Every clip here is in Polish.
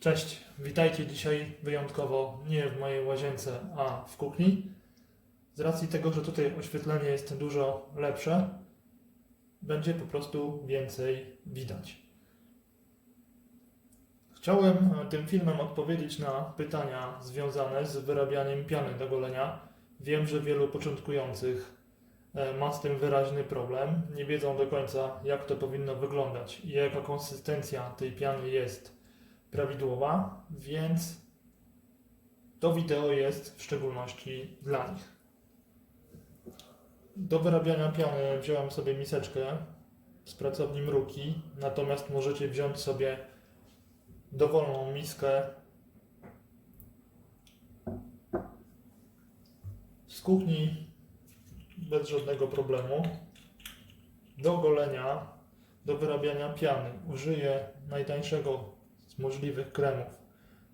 Cześć, witajcie dzisiaj wyjątkowo nie w mojej łazience, a w kuchni. Z racji tego, że tutaj oświetlenie jest dużo lepsze, będzie po prostu więcej widać. Chciałem e, tym filmem odpowiedzieć na pytania związane z wyrabianiem piany do golenia. Wiem, że wielu początkujących e, ma z tym wyraźny problem. Nie wiedzą do końca, jak to powinno wyglądać i jaka konsystencja tej piany jest prawidłowa, więc to wideo jest w szczególności dla nich. Do wyrabiania piany wziąłem sobie miseczkę z pracowni mruki, natomiast możecie wziąć sobie dowolną miskę z kuchni bez żadnego problemu. Do golenia, do wyrabiania piany użyję najtańszego możliwych kremów,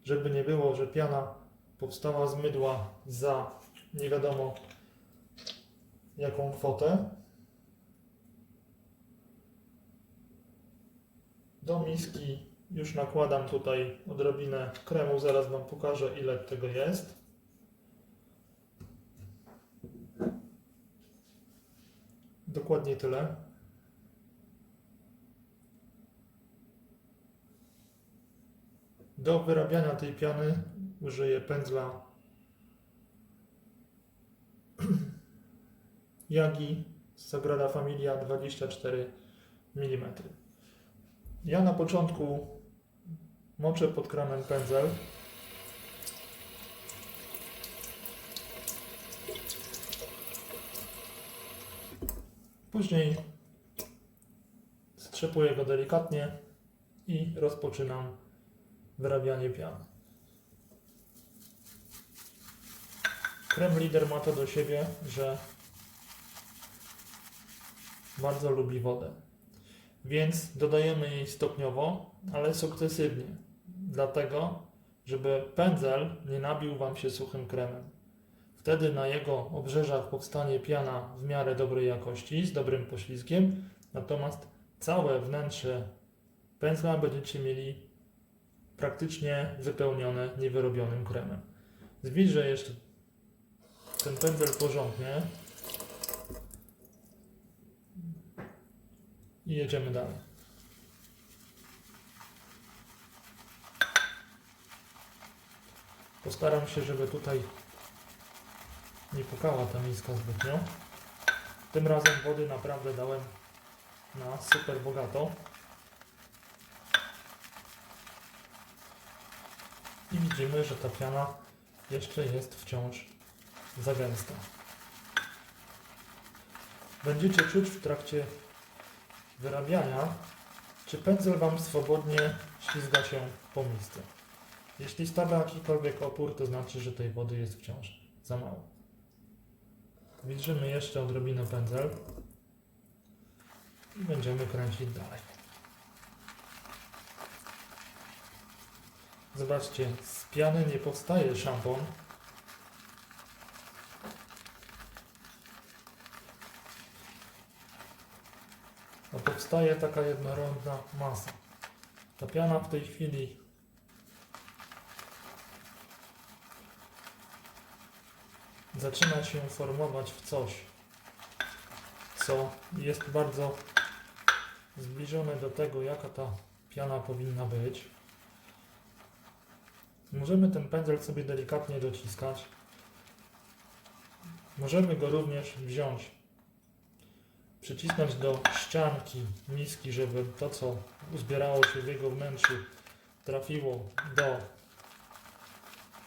żeby nie było, że piana powstała z mydła za nie wiadomo jaką kwotę. Do miski już nakładam tutaj odrobinę kremu, zaraz Wam pokażę ile tego jest. Dokładnie tyle. Do wyrabiania tej piany użyję pędzla Yagi Sagrada Familia 24 mm. Ja na początku moczę pod kranem pędzel. Później strzepuję go delikatnie i rozpoczynam wyrabianie pian. Krem Lider ma to do siebie, że bardzo lubi wodę. Więc dodajemy jej stopniowo, ale sukcesywnie. Dlatego, żeby pędzel nie nabił Wam się suchym kremem. Wtedy na jego obrzeżach powstanie piana w miarę dobrej jakości, z dobrym poślizgiem, natomiast całe wnętrze pędzla będziecie mieli praktycznie wypełnione niewyrobionym kremem. Zbliżę jeszcze ten pędzel porządnie i jedziemy dalej. Postaram się, żeby tutaj nie pukała ta miska zbytnio. Tym razem wody naprawdę dałem na super bogato. Widzimy, że ta piana jeszcze jest wciąż za gęsta. Będziecie czuć w trakcie wyrabiania, czy pędzel Wam swobodnie ślizga się po misce. Jeśli stawia jakikolwiek opór, to znaczy, że tej wody jest wciąż za mało. Widzimy jeszcze odrobinę pędzel i będziemy kręcić dalej. Zobaczcie, z piany nie powstaje szampon. A powstaje taka jednorodna masa. Ta piana w tej chwili zaczyna się formować w coś, co jest bardzo zbliżone do tego, jaka ta piana powinna być. Możemy ten pędzel sobie delikatnie dociskać. Możemy go również wziąć, przycisnąć do ścianki miski, żeby to, co uzbierało się w jego wnętrzu, trafiło do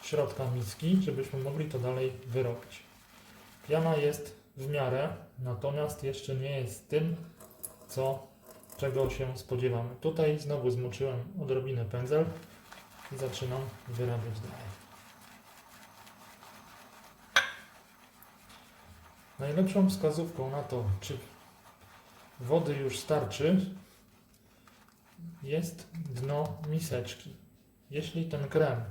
środka miski, żebyśmy mogli to dalej wyrobić. Piana jest w miarę, natomiast jeszcze nie jest tym, co, czego się spodziewamy. Tutaj znowu zmoczyłem odrobinę pędzel i zaczynam wyrabiać dalej. Najlepszą wskazówką na to, czy wody już starczy, jest dno miseczki. Jeśli ten krem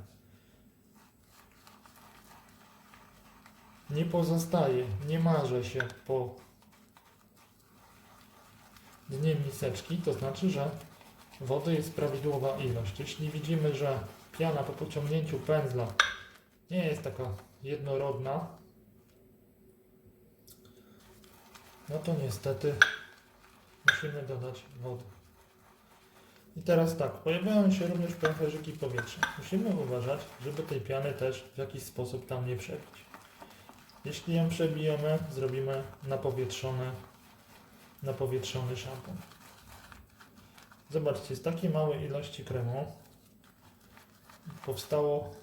nie pozostaje, nie marze się po dnie miseczki, to znaczy, że wody jest prawidłowa ilość. Jeśli widzimy, że piana po pociągnięciu pędzla nie jest taka jednorodna, no to niestety musimy dodać wody. I teraz tak, pojawiają się również pęcherzyki powietrza. Musimy uważać, żeby tej piany też w jakiś sposób tam nie przebić. Jeśli ją przebijemy, zrobimy napowietrzony, napowietrzony szampon. Zobaczcie, z takiej małej ilości kremu powstało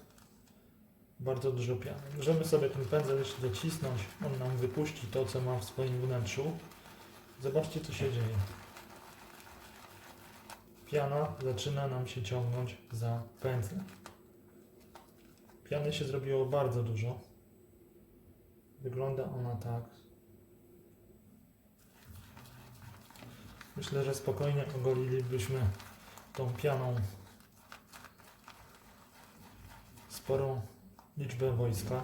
bardzo dużo piany. Możemy sobie ten pędzel jeszcze docisnąć, on nam wypuści to, co ma w swoim wnętrzu. Zobaczcie, co się dzieje. Piana zaczyna nam się ciągnąć za pędzlem. Piany się zrobiło bardzo dużo. Wygląda ona tak. Myślę, że spokojnie ogolilibyśmy tą pianą sporą liczbę wojska.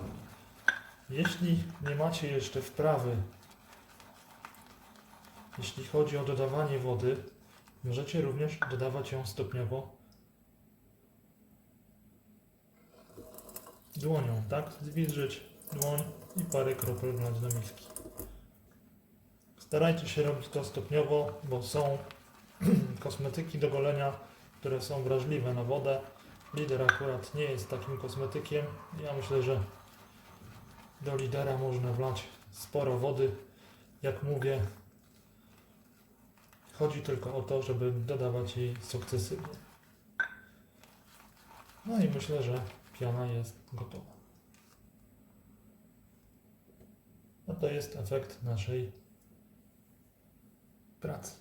Jeśli nie macie jeszcze wprawy, jeśli chodzi o dodawanie wody, możecie również dodawać ją stopniowo dłonią, tak? Zwilżyć dłoń i parę kropel wlać do miski. Starajcie się robić to stopniowo, bo są kosmetyki do golenia, które są wrażliwe na wodę. Lider akurat nie jest takim kosmetykiem. Ja myślę, że do lidera można wlać sporo wody. Jak mówię, chodzi tylko o to, żeby dodawać jej sukcesywnie. No i myślę, że piana jest gotowa. No to jest efekt naszej pracy.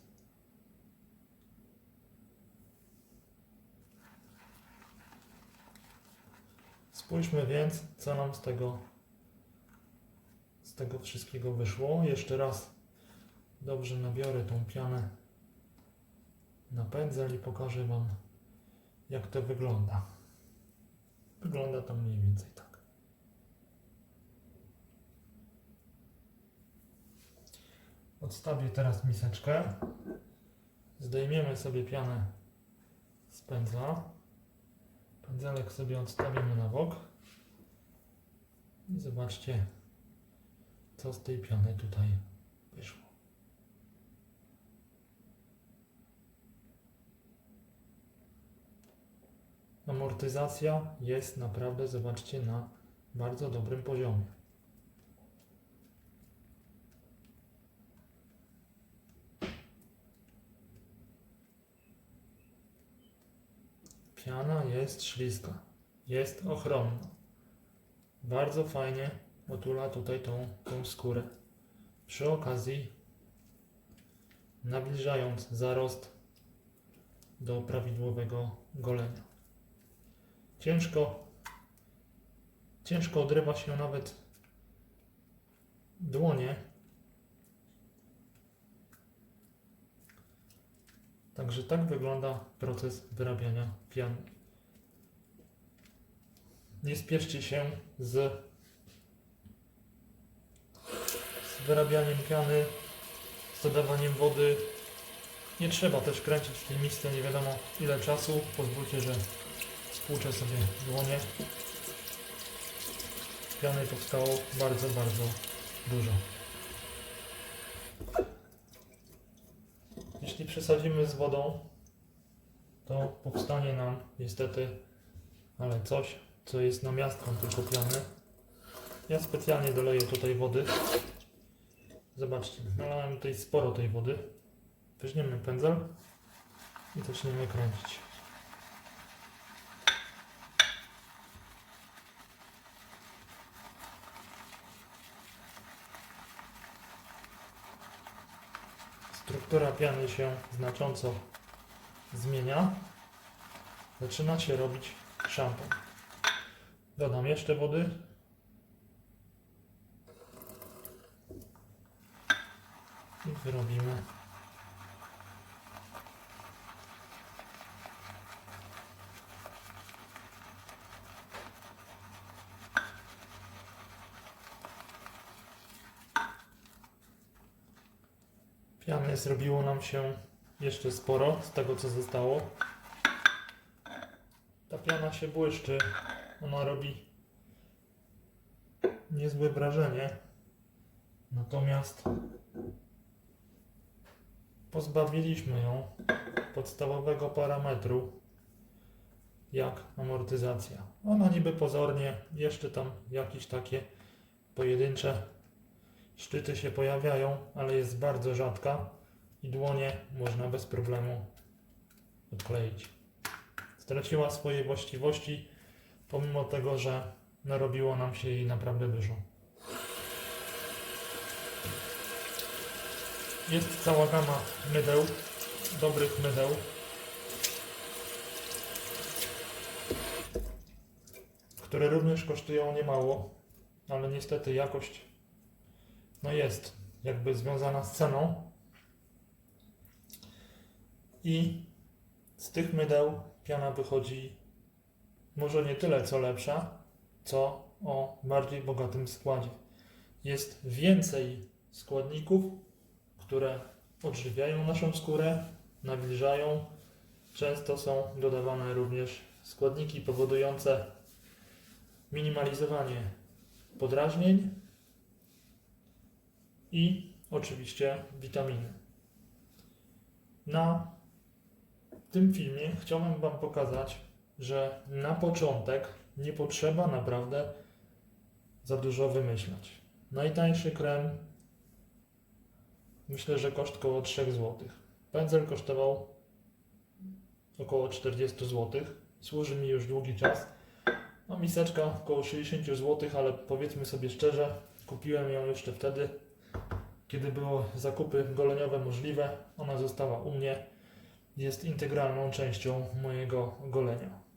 Spójrzmy więc, co nam z tego, z tego wszystkiego wyszło. Jeszcze raz dobrze nabiorę tą pianę na pędzel i pokażę Wam, jak to wygląda. Wygląda to mniej więcej tak. Odstawię teraz miseczkę. Zdejmiemy sobie pianę z pędzla. Pędzelek sobie odstawimy na bok. I zobaczcie, co z tej piany tutaj wyszło. Amortyzacja jest naprawdę, zobaczcie, na bardzo dobrym poziomie. Piana jest śliska, jest ochronna. Bardzo fajnie otula tutaj tą, tą skórę. Przy okazji nabliżając zarost do prawidłowego golenia. Ciężko, ciężko odrywa się nawet dłonie. Także tak wygląda proces wyrabiania piany. Nie spieszcie się z, z wyrabianiem piany, z dodawaniem wody. Nie trzeba też kręcić w tej misce nie wiadomo ile czasu. Pozwólcie, że spłuczę sobie dłonie. Piany powstało bardzo, bardzo dużo. Jeśli przesadzimy z wodą, to powstanie nam niestety, ale coś, co jest namiastką tylko piany. Ja specjalnie doleję tutaj wody. Zobaczcie, nalałem tutaj sporo tej wody. Weźmiemy pędzel i zaczniemy kręcić. Struktura piany się znacząco zmienia. Zaczyna się robić szampon. Dodam jeszcze wody. I wyrobimy Piany zrobiło nam się jeszcze sporo z tego, co zostało. Ta piana się błyszczy. Ona robi niezłe wrażenie. Natomiast pozbawiliśmy ją podstawowego parametru jak amortyzacja. Ona niby pozornie jeszcze tam jakieś takie pojedyncze szczyty się pojawiają, ale jest bardzo rzadka i dłonie można bez problemu odkleić. Straciła swoje właściwości, pomimo tego, że narobiło nam się jej naprawdę dużo. Jest cała gama mydeł, dobrych mydeł. które również kosztują niemało, ale niestety jakość no jest jakby związana z ceną. I z tych mydeł piana wychodzi może nie tyle co lepsza, co o bardziej bogatym składzie. Jest więcej składników, które odżywiają naszą skórę, nawilżają. Często są dodawane również składniki powodujące minimalizowanie podrażnień i oczywiście witaminy. Na tym filmie chciałbym Wam pokazać, że na początek nie potrzeba naprawdę za dużo wymyślać. Najtańszy krem myślę, że koszt około 3 zł. Pędzel kosztował około 40 zł. Służy mi już długi czas. No miseczka około 60 zł, ale powiedzmy sobie szczerze, kupiłem ją jeszcze wtedy, kiedy było zakupy goleniowe możliwe. Ona została u mnie. Jest integralną częścią mojego golenia.